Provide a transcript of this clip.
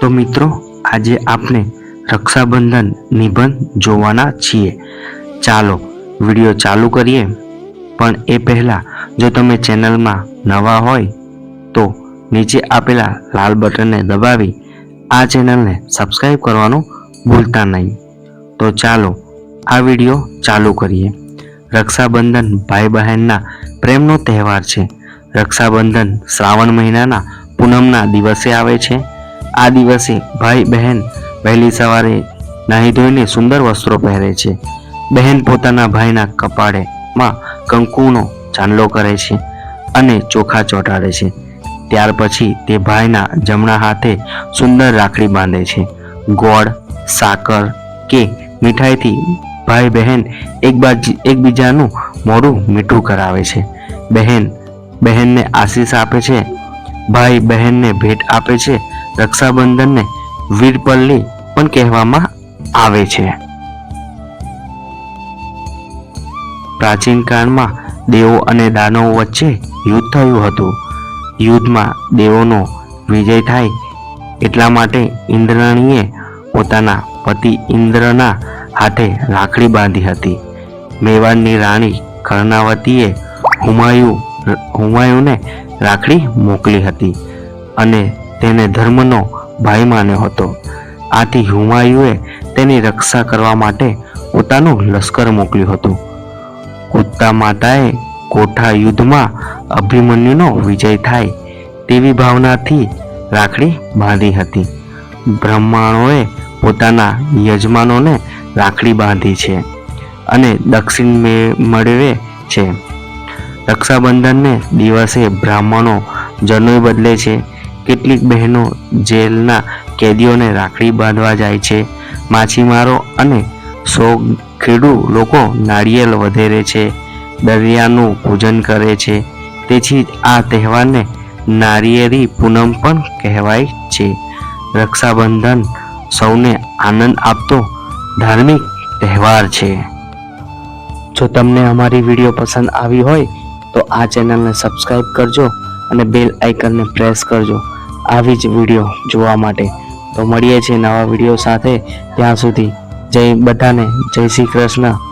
તો મિત્રો, આજે આપણે રક્ષાબંધન નિબંધ જોવાના છીએ. ચાલો, વીડિયો ચાલુ કરીએ. પણ એ પહેલાં, જો તમે ચેનલમાં નવા હોય, તો નીચે આપેલા લાલ બટનને દબાવી આ ચેનલને સબસ્ક્રાઈબ કરવાનું ભૂલતા નહીં. તો ચાલો, આ વીડિયો ચાલુ કરીએ. રક્ષાબંધન ભાઈ બહેનના પ્રેમનો તહેવાર છે. રક્ષાબંધન શ્રાવણ મહિનાના પૂનમના દિવસે આવે છે. આ દિવસે ભાઈ બહેન વહેલી સવારે નાહી ધોઈને સુંદર વસ્ત્રો પહેરે છે. બહેન પોતાના ભાઈના કપાળેમાં કંકુનો ચાંદલો કરે છે અને ચોખા ચોંટાડે છે. ત્યાર પછી તે ભાઈના જમણા હાથે સુંદર રાખડી બાંધે છે. ગોળ, સાકર કે મીઠાઈથી ભાઈ બહેન એકબાજ એકબીજાનું મોઢું મીઠું કરાવે છે. બહેન બહેનને આશીષ આપે છે ભાઈ બહેનને ભેટ આપે છે, રક્ષાબંધનને વીરપલ્લી પણ કહેવામાં આવે છે. પ્રાચીન કાળમાં દેવો અને દાનવો વચ્ચે યુદ્ધ થયું હતું. યુદ્ધમાં દેવોનો વિજય થાય એટલા માટે ઇન્દ્રાણીએ પોતાના પતિ ઇન્દ્રના હાથે રાખડી બાંધી હતી. મેવાડની રાણી કર્ણાવતીએ હુમાયુ, હુમાયુને રાખડી મોકલી હતી અને તેને ધર્મનો ભાઈ માન્યો હતો. આથી હુમાયુએ તેની રક્ષા કરવા માટે પોતાનું લશ્કર મોકલ્યું હતું. કુત્તા માતાએ કોઠા યુદ્ધમાં અભિમન્યુનો વિજય થાય તેવી ભાવનાથી રાખડી બાંધી હતી. બ્રહ્માણોએ પોતાના યજમાનોને રાખડી બાંધી છે અને દક્ષિણ મેળવે છે. રક્ષાબંધનને દિવસે બ્રાહ્મણો જનોઈ બદલે છે. કેટલીક બહેનો જેલના કેદીઓને રાખડી બાંધવા જાય છે. માછીમારો અને સો ખેડૂ લોકો નાળિયેર વધેરે છે. દરિયાનું પૂજન કરે છે. તેથી આ તહેવારને નારિયેરી પૂનમ પણ કહેવાય છે. રક્ષાબંધન સૌને આનંદ આપતો ધાર્મિક તહેવાર છે. જો તમને અમારી વીડિયો પસંદ આવી હોય તો આ ચેનલને સબસ્ક્રાઈબ કરજો અને બેલ આઇકનને પ્રેસ કરજો. આવી જ વીડિયો જોવા માટે. તો મળીએ છીએ નવા વીડિયો સાથે. ત્યાં સુધી જય બધાને. જય શ્રી કૃષ્ણ.